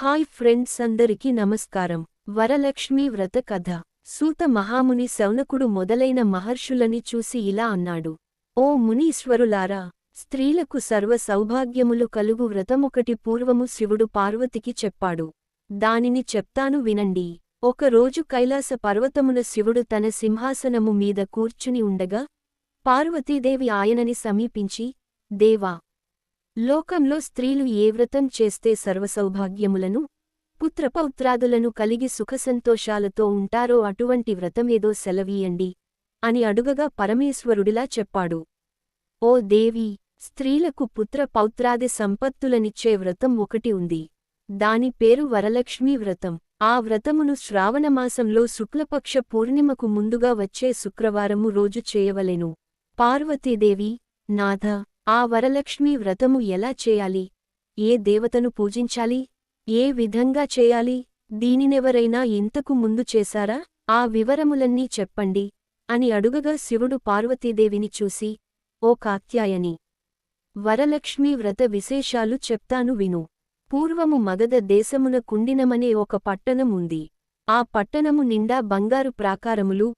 Hi friends అందరికీ నమస్కారం. వరలక్ష్మి వ్రత కథ. సూత మహాముని శౌనకుడు మొదలైన మహర్షులని చూసి ఇలా అన్నాడు. ఓ మునీశ్వరులారా స్త్రీలకు సర్వ సౌభాగ్యములు కలుగు వ్రతమొకటి పూర్వము శివుడు పార్వతికి చెప్పాడు. దానిని చెప్తాను వినండి. ఒకరోజు కైలాస పర్వతమున శివుడు తన సింహాసనము మీద కూర్చుని ఉండగా పార్వతీదేవి ఆయనని సమీపించి దేవా లోకంలో స్త్రీలు ఏ వ్రతం చేస్తే సర్వసౌభాగ్యములను పుత్రపౌత్రాదులను కలిగి సుఖసంతోషాలతో ఉంటారో అటువంటి వ్రతమేదో సెలవీయండి అని అడుగగా పరమేశ్వరుడిలా చెప్పాడు. ఓ దేవి స్త్రీలకు పుత్ర పౌత్రాది సంపత్తులనిచ్చే వ్రతం ఒకటి ఉంది. దాని పేరు వరలక్ష్మీ వ్రతం. ఆ వ్రతమును శ్రావణమాసంలో శుక్లపక్ష పూర్ణిమకు ముందుగా వచ్చే శుక్రవారము రోజు చేయవలెను. పార్వతీదేవి నాథ ఆ వరలక్ష్మీ వ్రతము ఎలా చేయాలి? ఏ దేవతను పూజించాలి? ఏ విధంగా చేయాలి? దీనినెవరైనా ఇంతకు ముందు చేశారా? ఆ వివరములన్నీ చెప్పండి అని అడుగగా శివుడు పార్వతీదేవిని చూసి ఓ కాత్యాయని! వరలక్ష్మీ వ్రత విశేషాలు చెప్తాను విను. పూర్వము మగధ దేశమున కుండినమనే ఒక పట్టణం ఉంది. ఆ పట్టణము నిండా బంగారు ప్రాకారములు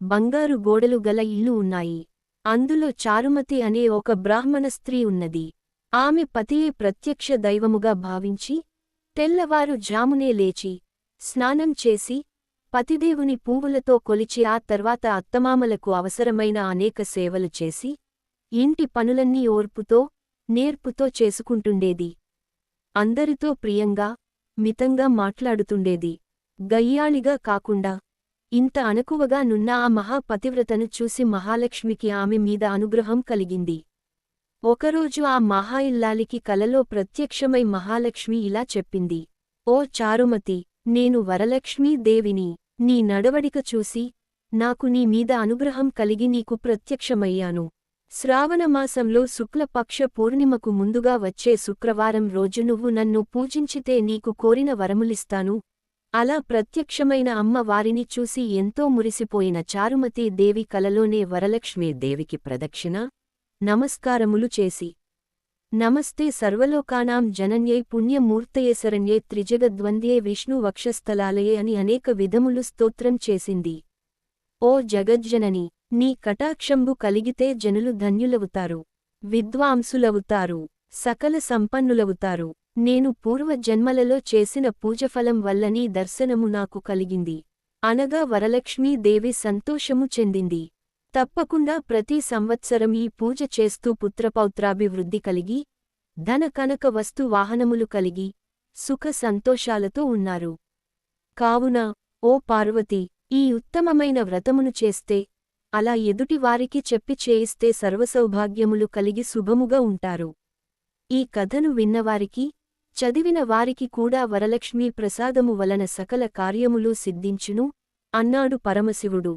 బంగారు గోడలు గల ఇల్లు ఉన్నాయి. అందులో చారుమతి అనే ఒక బ్రాహ్మణ స్త్రీ ఉన్నది. ఆమె పతియే ప్రత్యక్ష దైవముగా భావించి తెల్లవారు జామునే లేచి స్నానం చేసి పతిదేవుని పువ్వులతో కొలిచి ఆ తర్వాత అత్తమామలకు అవసరమైన అనేక సేవలు చేసి ఇంటి పనులన్నీ ఓర్పుతో నేర్పుతో చేసుకుంటుండేది. అందరితో ప్రియంగా మితంగా మాట్లాడుతుండేది. గయ్యాళిగా కాకుండా ఇంత అణకువగా నున్న ఆ మహాపతివ్రతను చూసి మహాలక్ష్మికి ఆమె మీద అనుగ్రహం కలిగింది. ఒకరోజు ఆ మహాయిల్లాలికి కలలో ప్రత్యక్షమై మహాలక్ష్మి ఇలా చెప్పింది. ఓ చారుమతి నేను వరలక్ష్మీ దేవిని నీ నడవడిక చూసి నాకు నీ మీద అనుగ్రహం కలిగి నీకు ప్రత్యక్షమయ్యాను. శ్రావణమాసంలో శుక్లపక్ష పూర్ణిమకు ముందుగా వచ్చే శుక్రవారం రోజు నువ్వు నన్ను పూజించితే నీకు కోరిన వరములిస్తాను అలా ప్రత్యక్షమైన అమ్మ వారిని చూసి ఎంతో మురిసిపోయిన చారుమతి దేవి కలలోనే వరలక్ష్మీ దేవికి ప్రదక్షిణ నమస్కారములు చేసి నమస్తే సర్వలోకానాం జనన్యై పుణ్యమూర్తయే శరణ్యే త్రిజగద్వంద్యే విష్ణు వక్షస్థలాలయే అని అనేక విధములు స్తోత్రం చేసింది. ఓ జగజ్జనని నీ కటాక్షంబు కలిగితే జనులు ధన్యులవుతారు విద్వాంసులవుతారు సకల సంపన్నులవుతారు నేను పూర్వజన్మలలో చేసిన పూజఫలం వల్లనీ దర్శనము నాకు కలిగింది. అనగా వరలక్ష్మీ దేవి సంతోషము చెందింది. తప్పకుండా ప్రతి సంవత్సరం ఈ పూజ చేస్తూ పుత్రపౌత్రాభివృద్ధి కలిగి ధన కనక వస్తు వాహనములు కలిగి సుఖ సంతోషాలతో ఉన్నారు. కావున ఓ పార్వతి ఈ ఉత్తమమైన వ్రతమును చేస్తే అలా ఎదుటివారికి చెప్పి చేయిస్తే సర్వసౌభాగ్యములు కలిగి శుభముగా ఉంటారు. ఈ కథను విన్నవారికి చదివిన వారికి కూడా వరలక్ష్మీ ప్రసాదము వలన సకల కార్యములు సిద్ధించును అన్నాడు పరమశివుడు.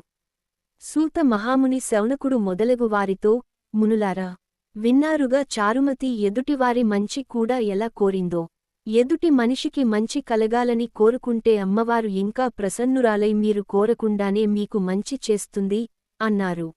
సూత మహాముని శౌనకుడు మొదలగు వారితో మునులారా విన్నారుగా చారుమతి ఎదుటివారి మంచి కూడా ఎలా కోరిందో? ఎదుటి మనిషికి మంచి కలగాలని కోరుకుంటే అమ్మవారు ఇంకా ప్రసన్నురాలై మీరు కోరకుండానే మీకు మంచి చేస్తుంది అన్నారు.